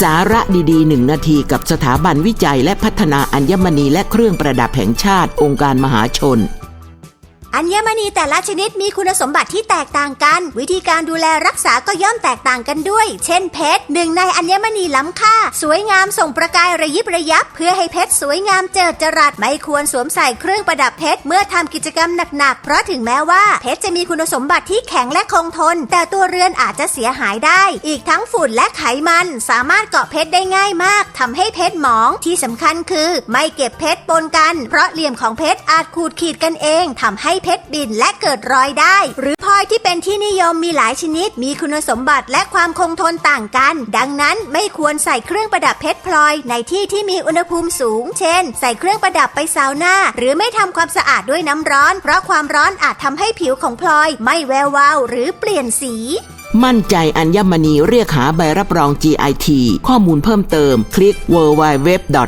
สาระดีๆหนึ่งนาทีกับสถาบันวิจัยและพัฒนาอัญมณีและเครื่องประดับแห่งชาติองค์การมหาชน อัญมณีแต่ละชนิดมีคุณสมบัติที่แตกต่างกัน วิธีการดูแลรักษาก็ย่อมแตกต่างกันด้วย เช่นเพชรหนึ่งในอัญมณีล้ำค่า สวยงามส่งประกายระยิบระยับ เพื่อให้เพชรสวยงามเจิดจรัสไม่ควรสวมใส่เครื่องประดับเพชรเมื่อทำกิจกรรมหนักๆ เพราะถึงแม้ว่าเพชรจะมีคุณสมบัติที่แข็งและคงทน แต่ตัวเรือนอาจจะเสียหายได้ อีกทั้งฝุ่นและไขมัน สามารถเกาะเพชรได้ง่ายมากทำให้เพชรหมองที่สำคัญคือ ไม่เก็บเพชรปนกัน เพราะเหลี่ยมของเพชรอาจขูดขีดกันเองทำให้เพชรบินและเกิดรอยได้ หรือพลอยที่เป็นที่นิยมมีหลายชนิด มีคุณสมบัติและความคงทนต่างกัน ดังนั้นไม่ควรใส่เครื่องประดับเพชรพลอยในที่ที่มีอุณหภูมิสูง เช่น ใส่เครื่องประดับไปซาวน่าหรือไม่ทำความสะอาดด้วยน้ำร้อน เพราะความร้อนอาจทำให้ผิวของพลอย ไม่แวววาวหรือเปลี่ยนสีมั่นใจอัญมณีเรียกหาใบรับรอง GIT ข้อมูลเพิ่มเติม คลิก www.git.or.th